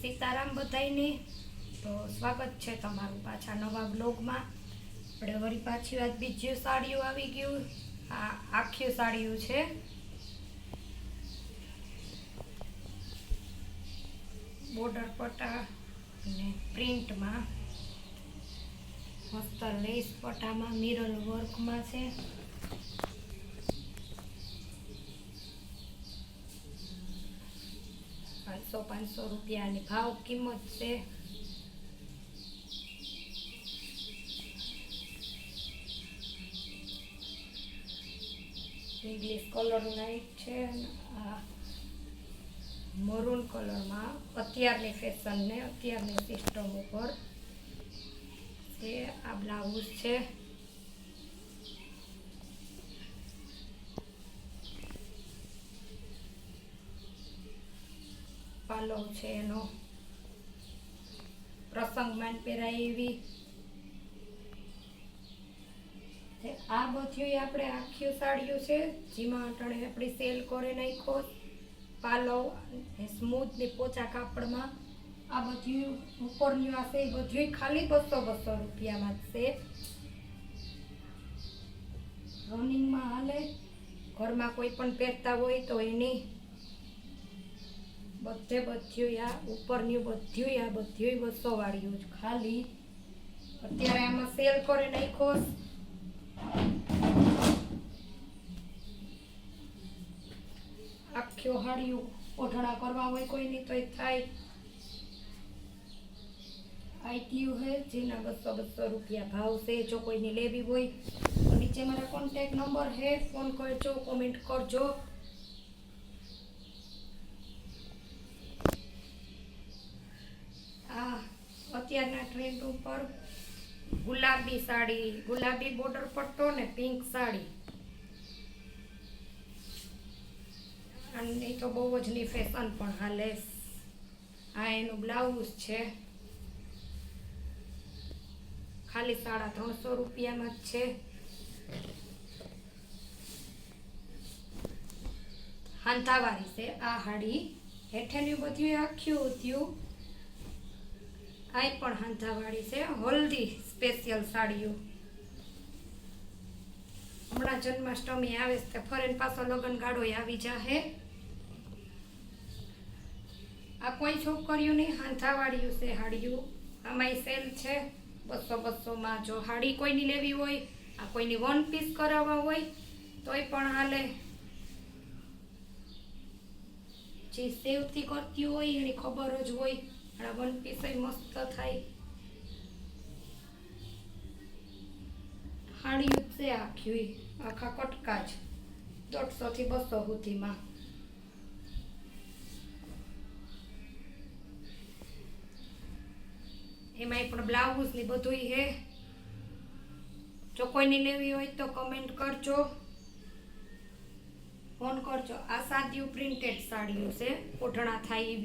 સીતારામ બધાયની. તો સ્વાગત છે તમારું પાછા નવા બ્લોગમાં. આપણે વળી પાછી વાત બીજી સાડીઓ આવી ગયું. આ આખી સાડીઓ છે. બોર્ડર પટા અને પ્રિન્ટમાં મસ્ત લેસ પટામાં મિરર વર્કમાં છે. પાંચસો પાંચસો રૂપિયાની ભાવ કિંમત છે. ઇંગ્લિશ કલર નાઇટ છે આ મરૂન કલરમાં અત્યારની ફેશન ને અત્યારની સિસ્ટમ ઉપર છે. આ બ્લાઉઝ છે. પાલવ છે એનો પ્રસંગમાં પહેરાય એવી આ બધી આપણે આખી સાડીઓ છે, જેમાં અટાણે આપણી સેલ કરે નાખો પાલવ સ્મૂથ ને પોચા કાપડમાં. આ બધું ઉપરની આ છે એ બધી ખાલી બસો બસો રૂપિયામાં જ છે. રનિંગમાં હાલે. ઘરમાં કોઈ પણ પહેરતા હોય તો એની બધે બધ્યું આ ઉપરની બધ્યું આ બધ્યું બસો વાળ્યું જ ખાલી. અત્યારે આમાં સેલ કરે નાખો આખ્યો હાડિયું ઓઢણા કરવા હોય કોઈની તોય થાય. આઈટીયુ હે, જેના બસો બસો રૂપિયા ભાવ છે, જો કોઈને લેવી હોય નીચે મારા કોન્ટેક્ટ નંબર હે. ફોન કરજો કોમેન્ટ કરજો આ અત્યારના ઉપર ગુલાબી સાડી, ગુલાબી બોર્ડર પટ્ટો ને પિંક સાડી. અને તો બહુ જ ની ફેશન પણ હાલે. આ એનું બ્લાઉઝ છે. ખાલી સાડા ત્રણસો રૂપિયામાં જ છે. હાંથાવાળી છે આ હાડી. હેઠેનું બધું આખ્યું થયું આ પણ હાંધાવાળી છે, હલ્દી સ્પેશિયલ સાડીઓ. હમણાં જન્માષ્ટમી આવે છે ફરેન પાછો લગ્ન ગાળો આવી જાહે. આ કોઈ છોકરીઓની હાંથાવાળીઓ છે હાડીઓ. આમાંય સેલ છે, બસો બસોમાં જો હાડી કોઈની લેવી હોય, આ કોઈની વન પીસ કરાવવા હોય, તોય પણ હાલે. જે સેવથી કરતી હોય એની ખબર જ હોય. આ વન મસ્ત થાય. હાડી છે આખી આખા કટકા જ દોઢસો થી બસો સુધીમાં. એમાંય પણ બ્લાઉઝ ને બધું હે. જો કોઈની લેવી હોય તો કમેન્ટ કરજો. ફોન કરજો. આ સાદીયું પ્રિન્ટેડ સાડીઓ છે ઓઢણા થાય એ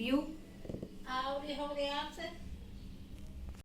out in Holy Mountain?